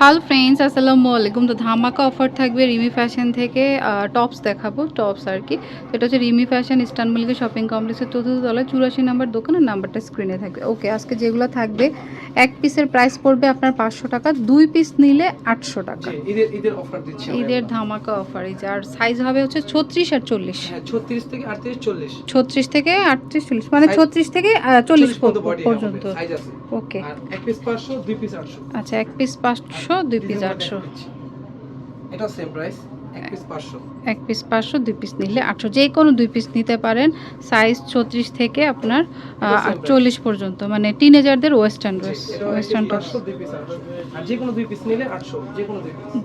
Hello friends আসসালামু আলাইকুম তো ধামাকা অফার থাকবে রিমি ফ্যাশন থেকে টপস দেখাবো টপস আর কি। সেটা হচ্ছে রিমি ফ্যাশন ইস্টার্ন মিল্কের শপিং কমপ্লেক্সের চতুর্থ তলায় চুরাশি নাম্বার দোকানের নাম্বারটা স্ক্রিনে থাকবে। ওকে আজকে যেগুলো থাকবে এক পিসের প্রাইস পড়বে আপনার পাঁচশো টাকা দুই পিস নিলে আটশো টাকা। ঈদের ধামাকা অফার এই যে আর সাইজ হবে হচ্ছে ছত্রিশ আর চল্লিশ। হ্যাঁ ছত্রিশ থেকে আটত্রিশ চল্লিশ। ছত্রিশ থেকে আটত্রিশ চল্লিশ মানে ছত্রিশ থেকে চল্লিশ পর্যন্ত ওকে এক পিস পাঁচশো দুই পিস আটশো। আচ্ছা এক পিস পাঁচশো দুই পিস আটশো। এটা সেম প্রাইস এক পিস পাঁচশো। দুই পিস নিলে আটশো। যে কোনো দুই পিস নিতে পারেন সাইজ ছত্রিশ থেকে আপনার চল্লিশ পর্যন্ত মানে টিনেজারদের ওয়েস্টার্ন ড্রেস ওয়েস্টার্ন আর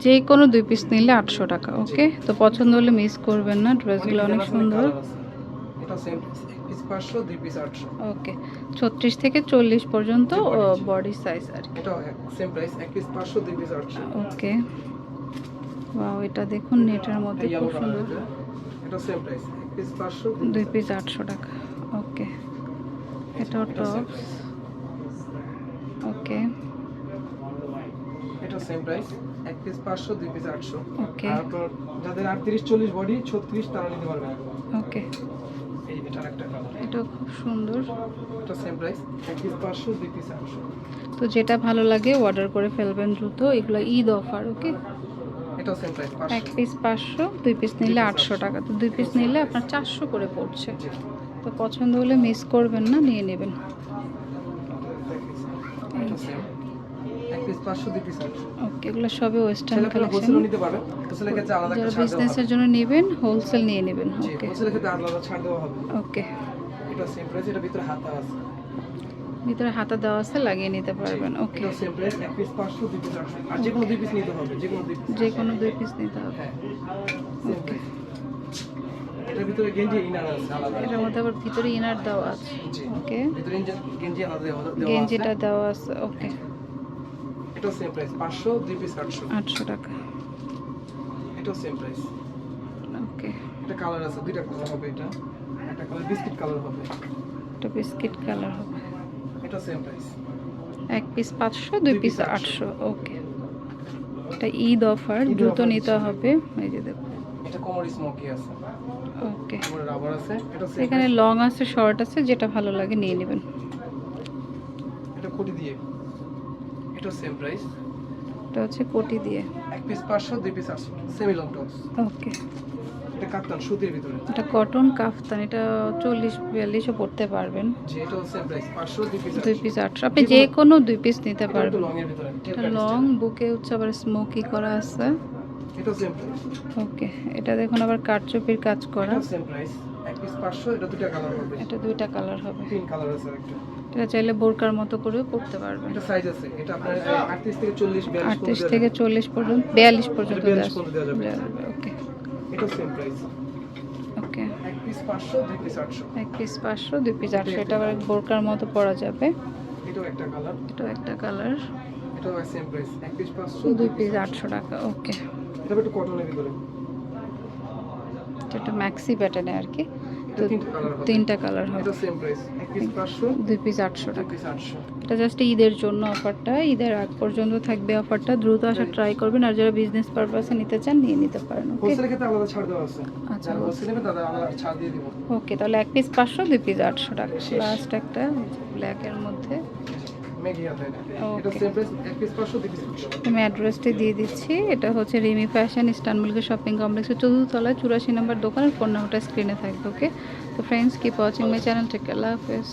যে কোনো দুই পিস নিলে আটশো টাকা ওকে তো পছন্দ হলে মিস করবেন না ড্রেসগুলো অনেক সুন্দর। ওকে ছত্রিশ থেকে চল্লিশ পর্যন্ত বডি সাইজ আর কি। ওকে ওয়াও এটা দেখুন নেটের মধ্যে খুব সুন্দর। এটা সেম প্রাইস এক পিস পাঁচশো দুই পিস আটশো টাকা ওকে এটাও টপ ওকে এটা সেম প্রাইস এক পিস পাঁচশো দুই পিস আটশো। ওকে তারপর যাদের আটত্রিশ চল্লিশ বডি ছত্রিশ তারা নিতে পারবে। ওকে এটাও খুব সুন্দর। এটা সেম প্রাইস এক পিস পাঁচশো দুই পিস আটশো। তো যেটা ভালো লাগে অর্ডার করে ফেলবেন দ্রুত। এগুলো ঈদ অফার ওকে এটাও সেম প্রাইস এক পিস পাঁচশো দুই পিস নিলে আটশো টাকা। তো দুই পিস নিলে আপনার চারশো করে পড়ছে। তো পছন্দ হলে মিস করবেন না নিয়ে নেবেন। ওকে এগুলো সবে ওয়েস্টার্ন কালেকশন যারা বিজনেসের জন্য নেবেন হোলসেল নিয়ে নেবেন। ওকে ওকে এটা সেম প্রাইস এটা ভিতরে হাতা আছে। ভিতরে হাতা দেওয়া আছে লাগিয়ে নিতে পারবেন। ওকে এটা যে কোনো দুই পিস নিতে হবে যে কোনো দুই পিস নিতে হবে। হ্যাঁ। প্রাইস এটার ভিতরে গেঞ্জি ইনার আছে আলাদা এটার মধ্যে আবার ভিতরে ইনার দেওয়া আছে। ওকে ভিতরে গেঞ্জি আলাদা দেওয়া দেওয়া আছে। গেঞ্জিটা দেওয়া আছে ওকে এটা সেম প্রাইস পাঁচশো দুই পিস টাকা। সেম প্রাইস ওকে এটা কালার আছে দুইটা কালার হবে এটা একটা কালার বিস্কিট কালার হবে। এটা বিস্কিট কালার হবে। সেম প্রাইস এক পিস পাঁচশো দুই পিস আটশো ওকে এটা ঈদ অফার দ্রুত নিতে হবে। এই যে দেখো। এটা কোমর স্মোকি আছে। ওকে কোমরে রাবার আছে। এটা এখানে লং আছে শর্ট আছে যেটা ভালো লাগে নিয়ে নেবেন। এটা কোটি দিয়ে। এটা সেম প্রাইস এটা হচ্ছে কোটি দিয়ে। এক পিস পাঁচশো দুই পিস আটশো। সেমি লং টপস ওকে এটা কাপ্তান সুতির ভিতরে? এটা কটন কাফতান এটা চল্লিশ বিয়াল্লিশও পড়তে পারবেন। প্রাইস দুই পিস দুই পিস আটশো। আপনি যে কোনো দুই পিস নিতে পারবেন। লং এর ভিতরে এটা লং বুকে হচ্ছে আবার স্মোকি করা আছে। সেম ওকে এটা দেখুন আবার কারচুপির কাজ করা। সেম প্রাইস এক পিস পাঁচশো এটা দুইটা কালার হবে। এটা দুইটা কালার হবে। তিন কালার আছে একটা এটা চাইলে বোরকার মতো করেও পড়তে পারবেন। এটা সাইজ আছে এটা আপনার আটত্রিশ থেকে চল্লিশ থেকে পর্যন্ত বিয়াল্লিশ পর্যন্ত বিয়াল্লিশ পর্যন্ত দেওয়া যাবে। ওকে। এটা সেম প্রাইস ওকে এক পিস পাঁচশো দুই পিস আটশো। এক পিস পাঁচশো দুই পিস আটশো। এটা আবার বোরকার মতো পরা যাবে। এটাও একটা কালার এটাও একটা কালার এটাও সেম প্রাইস এক পিস পাঁচশো দুই পিস আটশো। টাকা ওকে এটা একটু কটনের ভিতরে। এটা ম্যাক্সি প্যাটার্নে আর কি। তো তিনটা কালার হবে। দুই পিস আটশো দুই টাকা। এটা জাস্ট ঈদের জন্য অফারটা ঈদের আগ পর্যন্ত থাকবে অফারটা দ্রুত আসা ট্রাই করবেন আর যারা বিজনেস পারপাসে নিতে চান নিয়ে নিতে পারেন আচ্ছা, ওকে তাহলে এক পিস পাঁচশো দুই পিস আটশো টাকা। লাস্ট একটা ব্ল্যাকের মধ্যে। আমি অ্যাড্রেসটি দিয়ে দিচ্ছি। এটা হচ্ছে রিমি ফ্যাশন ইস্টানবুলকে শপিং কমপ্লেক্সের চতুর্থতলায় চুরাশি নম্বর দোকানের ফোন নাম্বারটা স্ক্রিনে থাকবে ওকে তো friends keep watching my channel tech আল্লাহ হাফেজ।